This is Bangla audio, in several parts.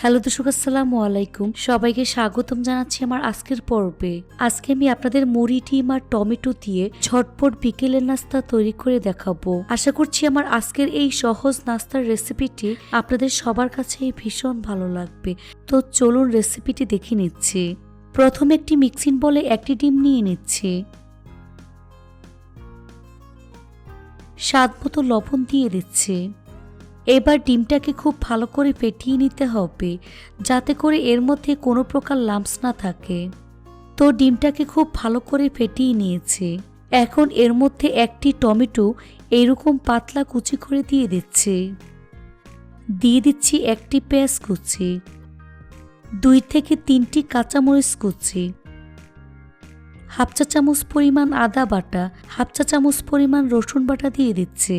হ্যালো দর্শক, আসসালামু আলাইকুম। সবাইকে স্বাগতম জানাচ্ছি আমার আজকের পর্বে। আজকে আমি আপনাদের মুড়ি, ডিম আর টমেটো দিয়ে ঝটপট বিকেলের নাস্তা তৈরি করে দেখাবো। আশা করছি আমার আজকের এই সহজ নাস্তার রেসিপিটি আপনাদের সবার কাছে ভীষণ ভালো লাগবে। তো চলুন রেসিপিটি দেখে নিচ্ছি। প্রথমে একটি মিক্সিং বলে একটি ডিম নিয়ে নিচ্ছি। স্বাদ মতো লবণ দিয়ে দিচ্ছি। এবার ডিমটাকে খুব ভালো করে ফেটিয়ে নিতে হবে, যাতে করে এর মধ্যে কোনো প্রকার লাম্পস না থাকে। তো ডিমটাকে খুব ভালো করে ফেটিয়ে নিয়েছে। এখন এর মধ্যে একটি টমেটো এরকম পাতলা কুচি করে দিয়ে দিচ্ছে। দিয়ে দিচ্ছি একটি পেঁয়াজ কুচি, দুই থেকে তিনটি কাঁচামরিচ কুচি, হাফ চা চামচ পরিমাণ আদা বাটা, হাফ চা চামচ পরিমাণ রসুন বাটা দিয়ে দিচ্ছে।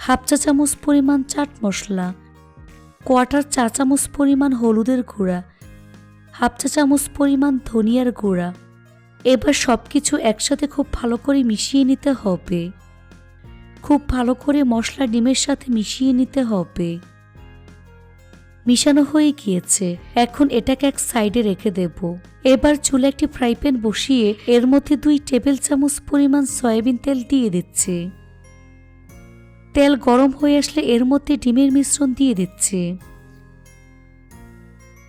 হাফ চা চামচ পরিমাণ চাট মশলা কোয়াটার চা চামচ পরিমাণ হলুদের গুঁড়া, হাফ চা চামচ পরিমাণ ধনিয়ার গুঁড়া। এবার সব কিছু একসাথে খুব ভালো করে মিশিয়ে নিতে হবে। খুব ভালো করে মশলা ডিমের সাথে মিশিয়ে নিতে হবে। মিশানো হয়ে গিয়েছে। এখন এটাকে এক সাইডে রেখে দেব। এবার চুলে একটি ফ্রাই প্যান বসিয়ে এর মধ্যে দুই টেবিল চামচ পরিমাণ সয়াবিন তেল দিয়ে দিচ্ছে। তেল গরম হয়ে আসলে এর মধ্যে ডিমের মিশ্রণ দিয়ে দিচ্ছে।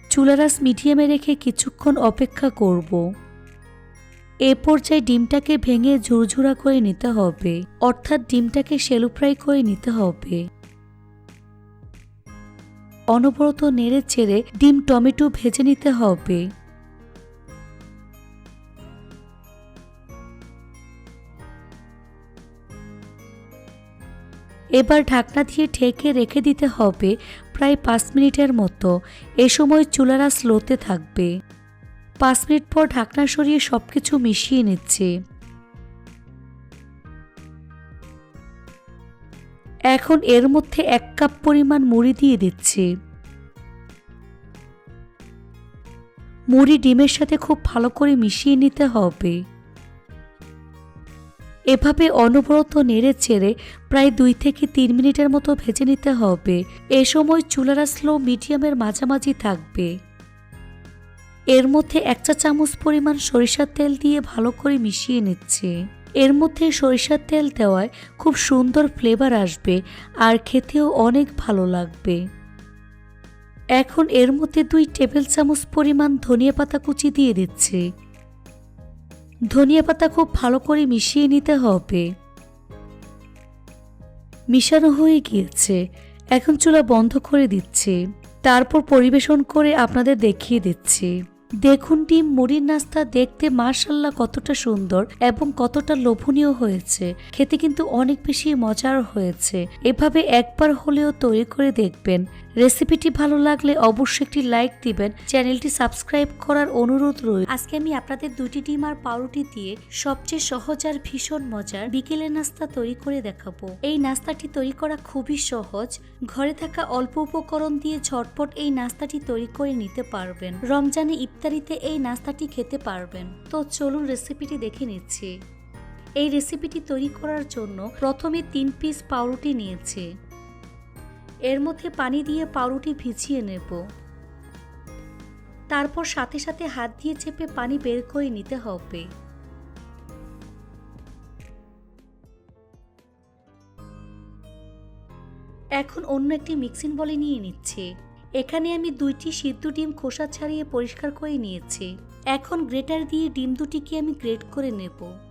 চুলারাস মিডিয়ামে রেখে কিছুক্ষণ অপেক্ষা করব। এ পর্যায়ে ডিমটাকে ভেঙে ঝুরঝুরা করে নিতে হবে, অর্থাৎ ডিমটাকে সেলু ফ্রাই করে নিতে হবে। অনবরত নেড়ে চেড়ে ডিম টমেটো ভেজে নিতে হবে। এবার ঢাকনা দিয়ে ঢেকে রেখে দিতে হবে প্রায় পাঁচ মিনিটের মতো। এ সময় চুলারা স্লোতে থাকবে। পাঁচ মিনিট পর ঢাকনা সরিয়ে সব কিছু মিশিয়ে নিচ্ছে। এখন এর মধ্যে এক কাপ পরিমাণ মুড়ি দিয়ে দিচ্ছে। মুড়ি ডিমের সাথে খুব ভালো করে মিশিয়ে নিতে হবে। এভাবে অনবরত নেড়ে চেড়ে প্রায় দুই থেকে তিন মিনিটের মতো ভেজে নিতে হবে। এ সময় চুলারা স্লো মিডিয়ামের মাঝামাঝি থাকবে। এর মধ্যে এক চা চামচ পরিমাণ সরিষার তেল দিয়ে ভালো করে মিশিয়ে নিচ্ছে। এর মধ্যে সরিষার তেল দেওয়ায় খুব সুন্দর ফ্লেভার আসবে আর খেতেও অনেক ভালো লাগবে। এখন এর মধ্যে দুই টেবিল চামচ পরিমাণ ধনিয়া পাতা কুচি দিয়ে দিচ্ছে। ধনিয়া পাতা খুব ভালো করে মিশিয়ে নিতে হবে। মিশানো হয়ে গিয়েছে। এখন চুলা বন্ধ করে দিচ্ছে। তারপর পরিবেশন করে আপনাদের দেখিয়ে দিচ্ছি। দেখুন ডিম মুড়ির নাস্তা দেখতে মার্শাল্লাহ কতটা সুন্দর এবং কতটা লোভনীয় হয়েছে। খেতে কিন্তু অনেক বেশি মজার হয়েছে। এভাবে একবার হলেও তৈরি করে দেখবেন। রেসিপিটি ভালো লাগলে অবশ্যই একটি লাইক দিবেন। চ্যানেলটি সাবস্ক্রাইব করার অনুরোধ রইল। আজকে আমি আপনাদের দুটি ডিম আর পাউরুটি দিয়ে সবচেয়ে সহজ আর ভীষণ মজার বিকেলের নাস্তা তৈরি করে দেখাবো। এই নাস্তাটি তৈরি করা খুবই সহজ। ঘরে থাকা অল্প উপকরণ দিয়ে ঝটপট এই নাস্তাটি তৈরি করে নিতে পারবেন। রমজানে ইফতারিতে এই নাস্তাটি খেতে পারবেন। তো চলুন রেসিপিটি দেখে নিচ্ছি। এই রেসিপিটি তৈরি করার জন্য প্রথমে তিন পিস পাউরুটি নিয়েছি। এর মধ্যে পানি দিয়ে পাউরুটি ভিজিয়ে নেব। তারপর সাথে সাথে হাত দিয়ে চেপে পানি বের করে নিতে হবে। এখন অন্য একটি মিক্সিং বলে নিয়ে নিচ্ছে। এখানে আমি দুইটি সিদ্ধ ডিম খোসা ছাড়িয়ে পরিষ্কার করে নিয়েছি। এখন গ্রেটার দিয়ে ডিম দুটিকে আমি গ্রেট করে নেব।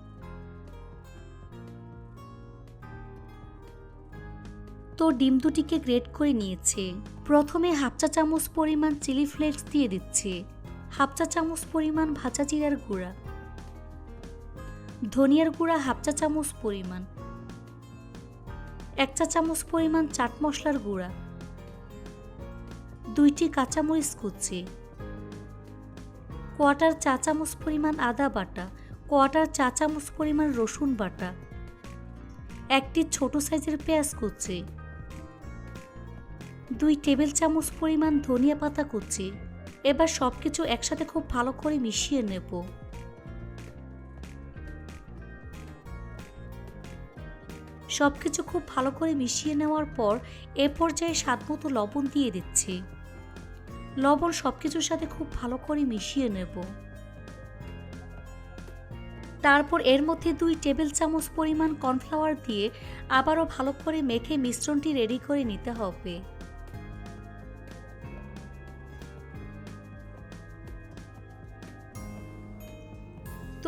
তো ডিম দুটিকে গ্রেট করে নিয়েছে। প্রথমে হাফ চা চামচ পরিমাণ চিলি ফ্লেক্স দিয়ে দিচ্ছে। হাফ চা চামচ পরিমাণ ভাজা জিরার গুঁড়া। ধনিয়ার গুঁড়া হাফ চা চামচ পরিমাণ। এক চা চামচ পরিমাণ চাট মশলার গুঁড়া। দুইটি কাঁচামরিচ কুচি। কোয়াটার চা চামচ পরিমাণ আদা বাটা। কোয়াটার চা চামচ পরিমাণ রসুন বাটা। একটি ছোট সাইজের পেঁয়াজ কুচি। দুই টেবিল চামচ পরিমাণ ধনিয়া পাতা কুচি। এবার সব কিছু একসাথে খুব ভালো করে মিশিয়ে নেব। সব কিছু খুব ভালো করে মিশিয়ে নেওয়ার পর এ পর্যায়ে স্বাদ মতো লবণ দিয়ে দিচ্ছি। লবণ সব কিছুর সাথে খুব ভালো করে মিশিয়ে নেব। তারপর এর মধ্যে দুই টেবিল চামচ পরিমাণ কর্নফ্লাওয়ার দিয়ে আবারও ভালো করে মেখে মিশ্রণটি রেডি করে নিতে হবে।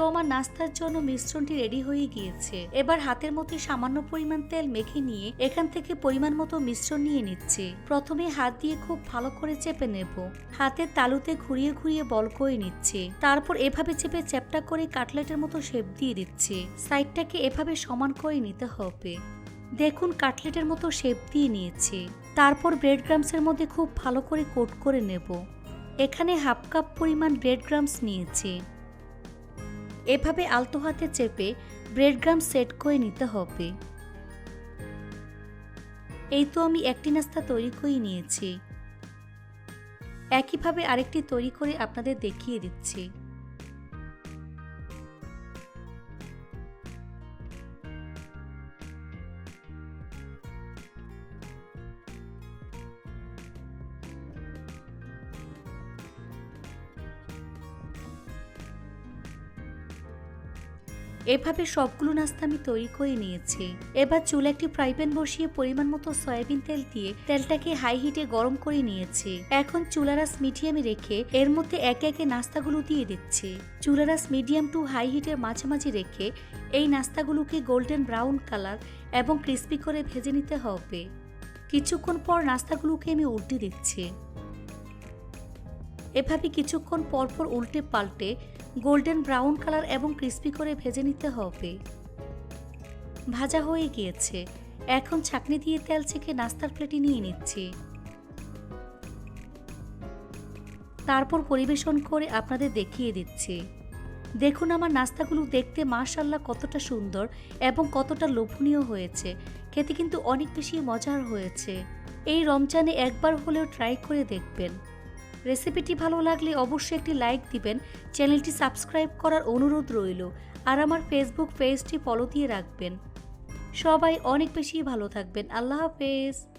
তো আমার নাস্তার জন্য মিশ্রণটি রেডি হয়ে গিয়েছে। এবার হাতের মধ্যে সামান্য পরিমাণ তেল মেখে নিয়ে এখান থেকে পরিমাণ মতো মিশ্রণ নিয়ে নিচ্ছি। প্রথমে হাত দিয়ে খুব ভালো করে চেপে নেব। হাতের তালুতে ঘুরিয়ে ঘুরিয়ে বল করে নিচ্ছে। তারপর এভাবে চেপে চ্যাপটা করে কাটলেটের মতো শেপ দিয়ে দিচ্ছে। সাইডটাকে এভাবে সমান করে নিতে হবে। দেখুন, কাটলেটের মতো শেপ দিয়ে নিয়েছে। তারপর ব্রেড গ্রামসের মধ্যে খুব ভালো করে কোট করে নেব। এখানে হাফ কাপ পরিমাণ ব্রেড গ্রামস নিয়েছি। এভাবে আলতো হাতে চেপে ব্রেডগ্রাম সেট করে নিতে হবে। এই তো আমি একটি নাস্তা তৈরি করে নিয়েছি। একইভাবে আরেকটি তৈরি করে আপনাদের দেখিয়ে দিচ্ছি। এভাবে সবগুলো নাস্তা আমি তৈরি করে নিয়েছি। এবার চুলে একটি ফ্রাই প্যান বসিয়ে পরিমাণ মতো সয়াবিন তেল দিয়ে তেলটাকে হাই হিটে গরম করে নিয়েছি। এখন চুলারাস মিডিয়ামে রেখে এর মধ্যে একে একে নাস্তাগুলো দিয়ে দিচ্ছি। চুলারাস মিডিয়াম টু হাই হিটের মাঝামাঝি রেখে এই নাস্তাগুলোকে গোল্ডেন ব্রাউন কালার এবং ক্রিস্পি করে ভেজে নিতে হবে। কিছুক্ষণ পর নাস্তাগুলোকে আমি উল্টে দিচ্ছি। এভাবে কিছুক্ষণ পরপর উল্টে পাল্টে গোল্ডেন ব্রাউন কালার এবং ক্রিস্পি করে ভেজে নিতে হবে। ভাজা হয়ে গিয়েছে। এখন ছাকনি দিয়ে তেল ছেঁকে নাস্তার প্লেটে নিয়ে নিচ্ছি। তারপর পরিবেশন করে আপনাদের দেখিয়ে দিচ্ছি। দেখুন আমার নাস্তাগুলো দেখতে মাশাল্লাহ কতটা সুন্দর এবং কতটা লোভনীয় হয়েছে। খেতে কিন্তু অনেক বেশি মজার হয়েছে। এই রমজানে একবার হলেও ট্রাই করে দেখবেন। রেসিপিটি ভালো লাগলে অবশ্যই একটি লাইক দিবেন। চ্যানেলটি সাবস্ক্রাইব করার অনুরোধ রইল। আর আমার ফেসবুক পেজটি ফলো দিয়ে রাখবেন। সবাই অনেক বেশি ভালো থাকবেন। আল্লাহ হাফেজ।